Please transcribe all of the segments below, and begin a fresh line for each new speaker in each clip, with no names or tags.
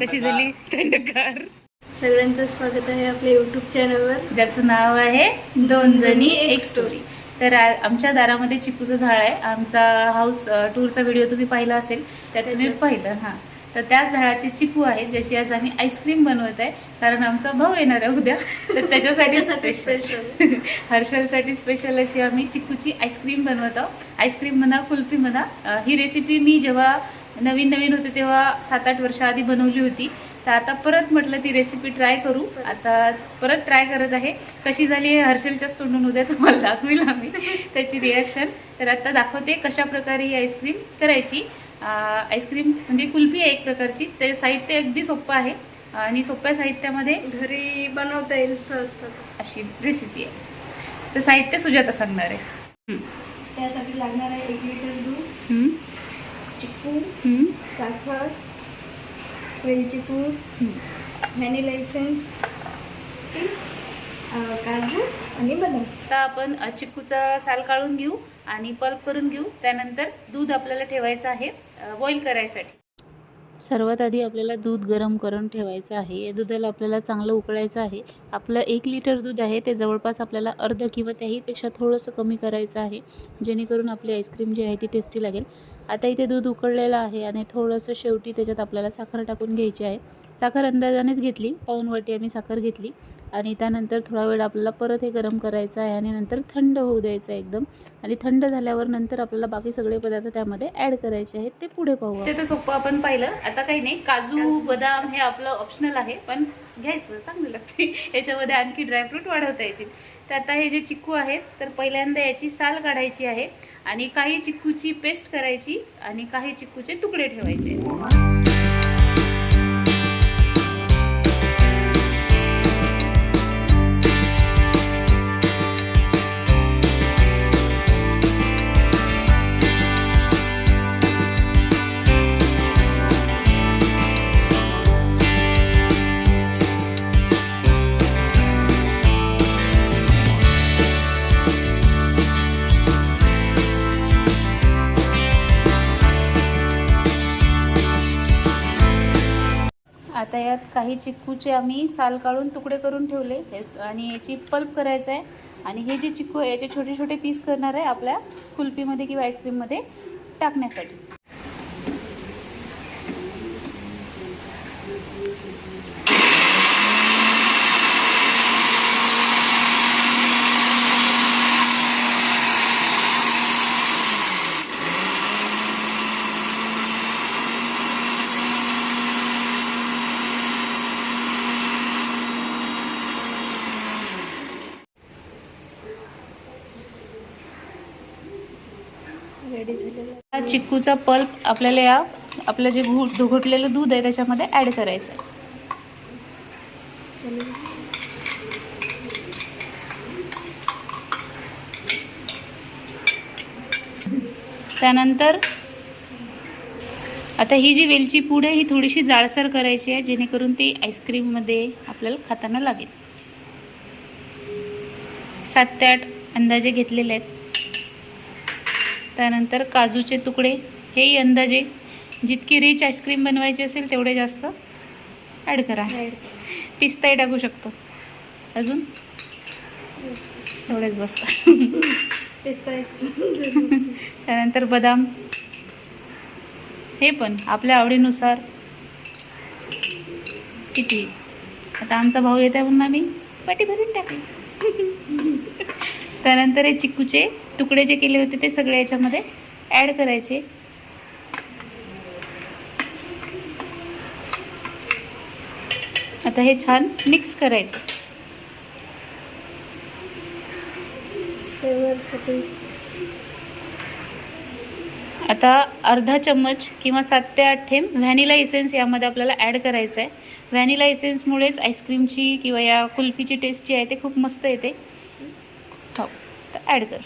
कशी झाली? थंडगार.
सगळ्यांचं स्वागत आहे आपल्या युट्यूब चॅनलवर
ज्याचं नाव आहे दोन जणी एक स्टोरी तर आमच्या दारामध्ये चिकूचं झाड आहे. आमचा हाऊस टूरचा व्हिडिओ तुम्ही पाहिला असेल त्यात तुम्ही. पाहिलं हां. तर त्याच झाडाचे चिकू आहेत ज्याची आज आम्ही आईस्क्रीम बनवत आहे. कारण आमचा भाऊ येणार आहे उद्या. तर त्याच्यासाठी स्पेशल हर्षलसाठी स्पेशल अशी आम्ही चिकूची आईस्क्रीम बनवत आहोत. आईस्क्रीम म्हणा कुल्फी म्हणा ही रेसिपी मी जेव्हा नवीन नवीन होते तेव्हा सात आठ वर्ष आधी बनवली होती. तर आता परत म्हटलं ती रेसिपी ट्राय करू. आता परत ट्राय करत आहे. कशी झाली हर्षलच्याच तोंडून उद्या तुम्हाला दाखवील आम्ही. त्याची रिॲक्शन तर आता दाखवते कशा प्रकारे ही आईस्क्रीम करायची. आईस्क्रीम म्हणजे कुल्फी आहे एक प्रकारची. ते साहित्य अगदी सोपं आहे. आणि सोप्या साहित्यामध्ये
घरी बनवता येईल सहजतात
अशी रेसिपी आहे. तर साहित्य सुजाता सांगणार आहे.
त्यासाठी लागणार आहे एक लिटर दूध. चिकू
हं.
साखर वेलची पूड
हं.
व्हॅनिला एसेन्स काजू आणि बदाम
आता आपण चिक्कूचा साल काढून घेऊ आणि पल्प करून घेऊ त्यानंतर दूध आपल्याला ठेवायचं आहे बॉईल करायसाठी सर्वात आधी आपल्याला दूध गरम करून ठेवायचं आहे. या दुधाला आपल्याला चांगलं उकळायचं आहे. आपलं एक लिटर दूध आहे ते जवळपास आपल्याला अर्ध किंवा त्याहीपेक्षा थोडंसं कमी करायचं आहे. जेणेकरून आपली आईस्क्रीम जी आहे ती टेस्टी लागेल. आता इथे दूध उकळलेलं आहे आणि थोडंसं शेवटी त्याच्यात आपल्याला साखर टाकून घ्यायची आहे. साखर अंदाजानेच घेतली पाऊन वाटी आम्ही साखर घेतली. आणि त्यानंतर थोडा वेळ आपल्याला परत हे गरम करायचं आहे आणि नंतर थंड होऊ द्यायचं आहे एकदम. आणि थंड झाल्यावर नंतर आपल्याला बाकी सगळे पदार्थ त्यामध्ये ॲड करायचे आहेत. ते पुढे पाहू ते तर सोपं आपण पाहिलं. आता काही नाही. काजू बदाम हे आपलं ऑप्शनल आहे. पण घ्यायचं. चांगलं लागते याच्यामध्ये आणखी ड्रायफ्रूट वाढवता येतील. तर आता हे जे चिक्कू आहेत तर पहिल्यांदा याची साल काढायची आहे आणि काही चिक्कूची पेस्ट करायची आणि काही चिक्कूचे तुकडे ठेवायचे. आता यात काही चिक्कूचे आम्ही साल काढून तुकडे करून ठेवले. हेस- आणि याची पल्प करायचं आहे. आणि हे जे चिक्कू आहे याचे छोटे छोटे पीस करणार आहे आपल्या कुल्फीमध्ये किंवा आईस्क्रीममध्ये टाकण्यासाठी.
रेडी झालेलं
हा चिक्कूचा पल्प आपल्याला या आपलं जे घुट घुटलेलं दूध आहे त्याच्यामध्ये ॲड करायचं आहे. त्यानंतर आता ही जी वेलची पूड आहे ही थोडीशी जाडसर करायची आहे जेणेकरून ती आईस्क्रीममध्ये आपल्याला खाताना लागेल. सात ते आठ अंदाजे घेतलेले आहेत. त्यानंतर काजूचे तुकडे हेही अंदाजे जितकी रिच आईस्क्रीम बनवायची असेल तेवढे जास्त ॲड करा. पिस्ताही टाकू शकतो. अजून? तेवढेच बस. त्यानंतर बदाम. हे पण आपल्या आवडीनुसार. किती? आता आमचा भाऊ येत आहे म्हणून आम्ही पाठी भरून टाकली त्यानंतर हे चिक्कूचे तुकडे जे केले होते ते सगळे याच्यामध्ये ॲड करायचे. आता हे छान मिक्स करायचं. आता अर्धा चम्मच किंवा सात ते आठ थेंब व्हॅनिला इसेन्स यामध्ये आपल्याला ॲड करायचं आहे व्हॅनिला इसेन्समुळेच आईस्क्रीमची किंवा या कुल्फीची टेस्ट जी आहे ते खूप मस्त येते. हो तर ॲड कर.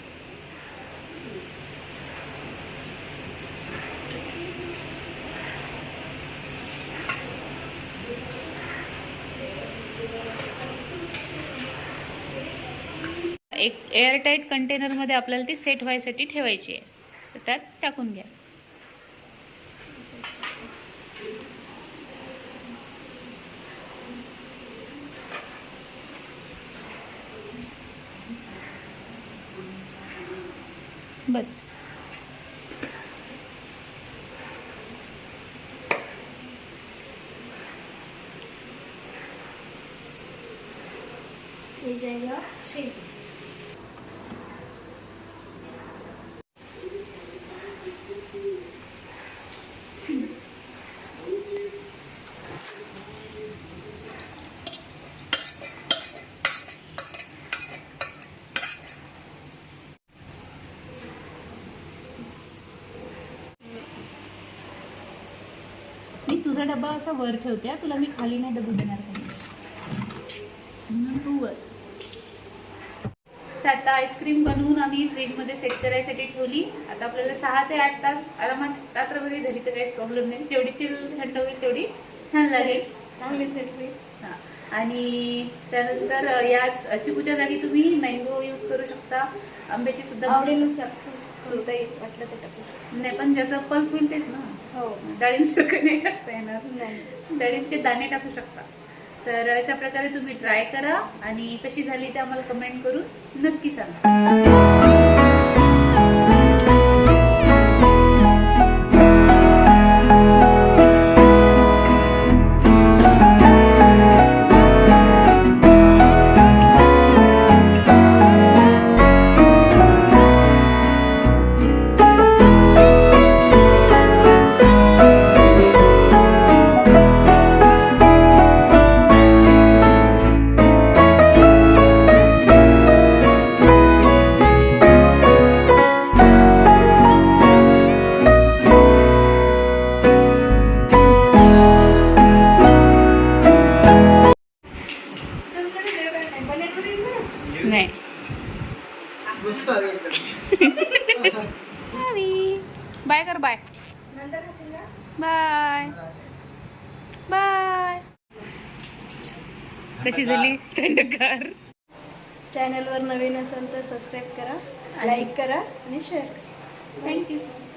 एक एअरटाईट कंटेनरमध्ये आपल्याला ती सेट व्हायसाठी ठेवायची आहे. तर त्यात टाकून घ्या. बस
ये जाएगा
तुझा डब्बा असा वर ठेवते हा. तुला मी खाली नाही डबू देणार म्हणून तू वर. तर आता आईस्क्रीम बनवून आम्ही फ्रीजमध्ये सेट करायसाठी ठेवली. आता आपल्याला सहा ते आठ तास आरामात रात्रभरी झाली तर काहीच प्रॉब्लेम नाही. जेवढी चिल थंड होईल तेवढी छान लागेल.
चांगले सेट होईल.
हां. आणि त्यानंतर याच चिकूच्या जागी तुम्ही मँगो यूज करू शकता. आंब्याची सुद्धा
आवडीनुसार कोणताही वाटलं ते टाकू
नाही पण ज्याचं पल्प होईल तेच ना.
हो
डाळिंबसारखं नाही टाकता येणार. डाळिंबचे दाणे टाकू शकता. तर अशा प्रकारे तुम्ही ट्राय करा आणि कशी झाली ते आम्हाला कमेंट करून नक्की सांगा. बाय. बाय. कशी झाली थंडकार
चॅनलवर नवीन असेल तर सबस्क्राईब करा लाईक करा आणि शेअर करा.
Thank you sir